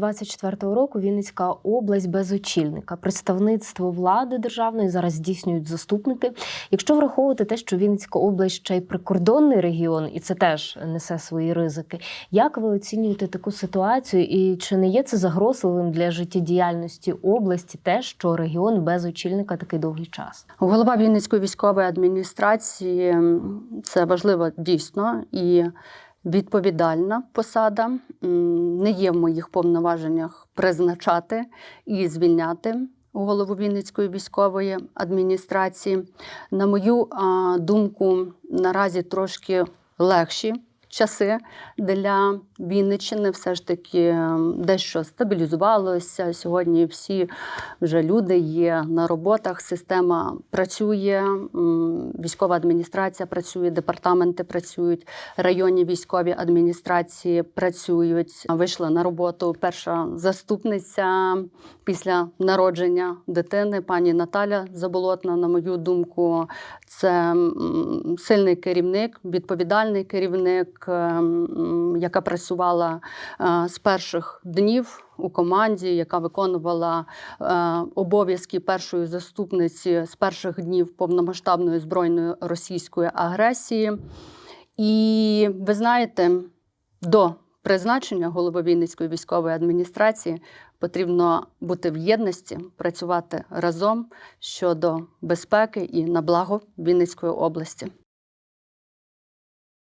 24-го року Вінницька область без очільника. Представництво влади державної зараз здійснюють заступники. Якщо враховувати те, що Вінницька область ще й прикордонний регіон, і це теж несе свої ризики. Як ви оцінюєте таку ситуацію? І чи не є це загрозливим для життєдіяльності області, те, що регіон без очільника такий довгий час? Голова Вінницької військової адміністрації це важливо дійсно і відповідальна посада. Не є в моїх повноваженнях призначати і звільняти голову Вінницької військової адміністрації. На мою думку, наразі трошки легші. Часи для Вінниччини все ж таки дещо стабілізувалося. Сьогодні всі вже люди є на роботах, система працює, військова адміністрація працює, департаменти працюють, районні військові адміністрації працюють. Вийшла на роботу перша заступниця після народження дитини, пані Наталя Заболотна. На мою думку, це сильний керівник, відповідальний керівник, ем, яка працювала е, з перших днів у команді, яка виконувала е, обов'язки першої заступниці з перших днів повномасштабної збройної російської агресії. І ви знаєте, до призначення голови Вінницької військової адміністрації потрібно бути в єдності, працювати разом щодо безпеки і на благо Вінницької області.